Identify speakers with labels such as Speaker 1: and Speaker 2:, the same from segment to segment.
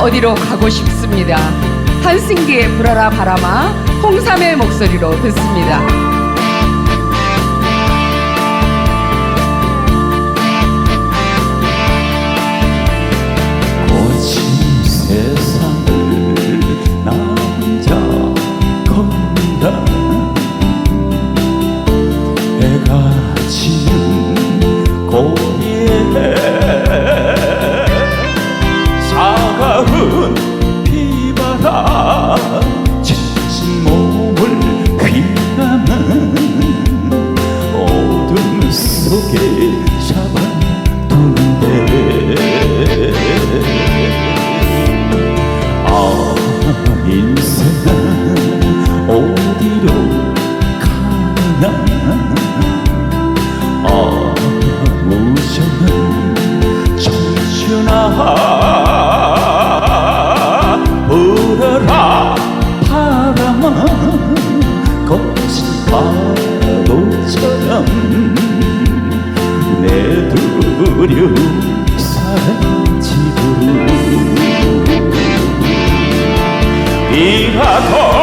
Speaker 1: 어디로 가고 싶습니다. 한승기의 불어라 바람아 홍삼의 목소리로 듣습니다.
Speaker 2: 아 무정은 청춘아 불어라 바람아 거친 파도처럼 내 두려움 사라지고 비가도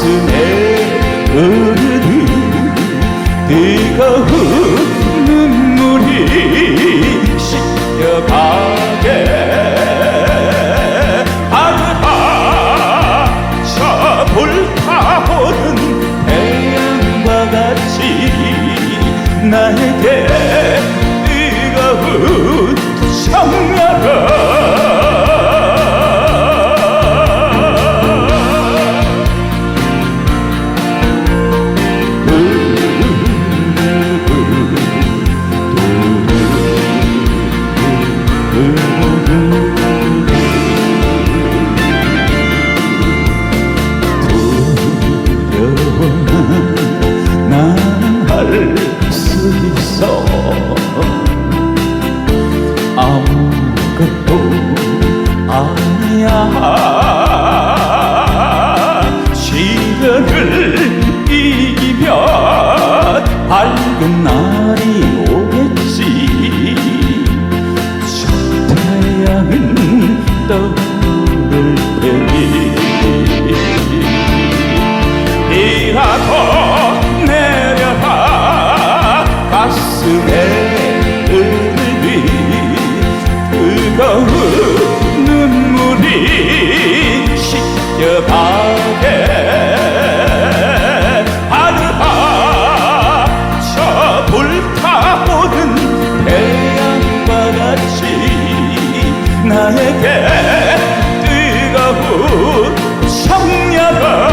Speaker 2: 가슴에 흐르는 뜨거운 눈물이 씻겨가게 저 불타오른 태양과 같이 나에게 뜨거운 청야가 더 내려라 가슴에 흘린 뜨거운 눈물이 시켜가게 하늘아 저 불타오는 태양바같이 나에게 뜨거운 청년을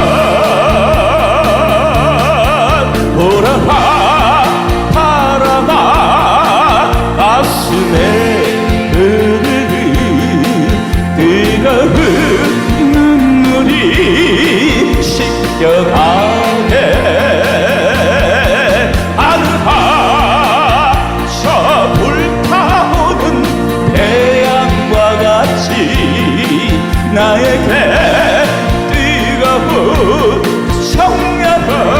Speaker 2: 흐르는 눈물이 식혀가네. 아르바 저 불타오는 태양과 같이 나에게 뜨거운 청량을